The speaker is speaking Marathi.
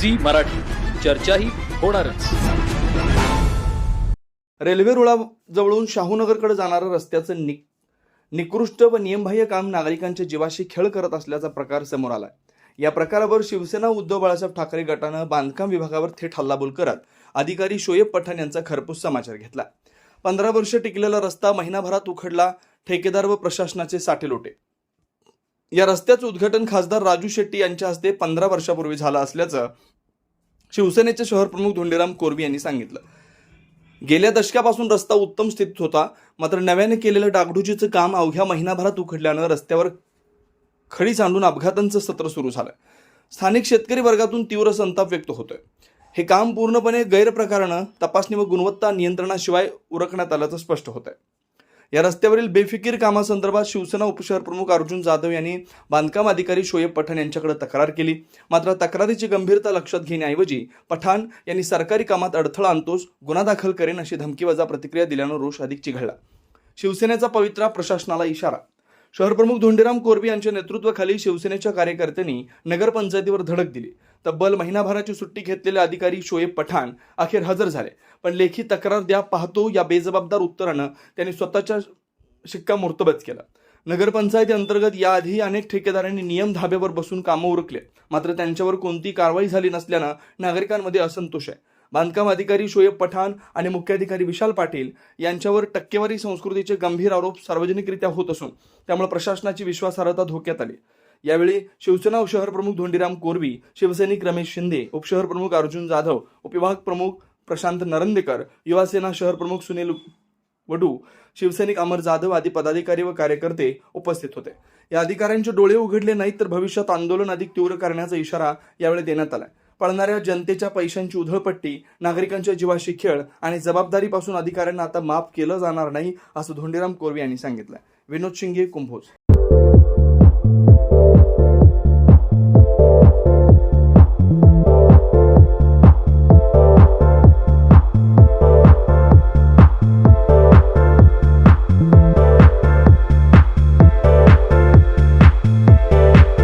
झी मराठी. चर्चाही होणारच. रेल्वे रुळाजवळून शाहूनगरकडे जाणाऱ्या रस्त्याचं नि निकृष्ट व नियमबाह्य काम नागरिकांच्या जीवाशी खेळ करत असल्याचा प्रकार समोर आलाय. या प्रकारावर शिवसेना उद्धव बाळासाहेब ठाकरे गटानं बांधकाम विभागावर थेट हल्लाबोल करत अधिकारी शोएब पठाण यांचा खरपूस समाचार घेतला. पंधरा वर्ष टिकलेला रस्ता महिनाभरात उखडला ठेकेदार व प्रशासनाचे साठे लोटे या रस्त्याचं उद्घाटन खासदार राजू शेट्टी यांच्या हस्ते पंधरा वर्षापूर्वी झालं असल्याचं शिवसेनेचे शहर प्रमुख धोंडीराम कोरवी यांनी सांगितलं. गेल्या दशकापासून रस्ता उत्तम स्थितीत होता मात्र नव्याने केलेलं डागडुजीचं काम अवघ्या महिनाभरात उखडल्यानं रस्त्यावर खडी सांडून अपघातांचं सत्र सुरू झालं. स्थानिक शेतकरी वर्गातून तीव्र संताप व्यक्त होतोय. हे काम पूर्णपणे गैरप्रकारानं तपासणी व गुणवत्ता नियंत्रणाशिवाय उरकण्यात आल्याचं स्पष्ट होत आहे या रस्त्यावरील बेफिकीर कामासंदर्भात शिवसेना उपशहर प्रमुख अर्जुन जाधव यांनी बांधकाम अधिकारी शोएब पठाण यांच्याकडे तक्रार केली. मात्र तक्रारीची गंभीरता लक्षात घेण्याऐवजी पठाण यांनी सरकारी कामात अडथळा आणतोस गुन्हा दाखल करेन अशी धमकीवजा प्रतिक्रिया दिल्यानं रोष अधिक चिघळला. शिवसेनेचा पवित्रा प्रशासनाला इशारा. शहरप्रमुख धोंडीराम कोरबी यांच्या नेतृत्वाखाली शिवसेनेच्या कार्यकर्त्यांनी नगरपंचायतीवर धडक दिली. तब्बल महिनाभराची सुट्टी घेतलेले अधिकारी शोएब पठाण अखेर हजर झाले. पण लेखी तक्रार द्या पाहतो या बेजबाबदार उत्तरानं त्यांनी स्वतःच्या शिक्कामोर्तबच केला. नगरपंचायती अंतर्गत याआधी अनेक ठेकेदारांनी नियम धाब्यावर बसून कामं उरकले. मात्र त्यांच्यावर कोणती कारवाई झाली नसल्यानं नागरिकांमध्ये असंतोष आहे. बांधकाम अधिकारी शोएब पठाण आणि मुख्याधिकारी विशाल पाटील यांच्यावर टक्केवारी संस्कृतीचे गंभीर आरोप सार्वजनिकरित्या होत असून त्यामुळे प्रशासनाची विश्वासार्हता धोक्यात आली. यावेळी शिवसेना शहरप्रमुख धोंडीराम कोरवी शिवसैनिक रमेश शिंदे उपशहर प्रमुख अर्जुन जाधव उपविभाग प्रमुख प्रशांत नरंदेकर युवासेना शहर प्रमुख सुनील वडू शिवसैनिक अमर जाधव आदी पदाधिकारी व कार्यकर्ते उपस्थित होते. या अधिकाऱ्यांचे डोळे उघडले नाहीत तर भविष्यात आंदोलन अधिक तीव्र करण्याचा इशारा यावेळी देण्यात आलाय. पळणाऱ्या जनतेच्या पैशांची उधळपट्टी नागरिकांच्या जीवाशी खेळ आणि जबाबदारीपासून अधिकाऱ्यांना आता माफ केलं जाणार नाही असं धोंडीराम कोरवी यांनी सांगितलं विनोद शिंगे कुंभोज.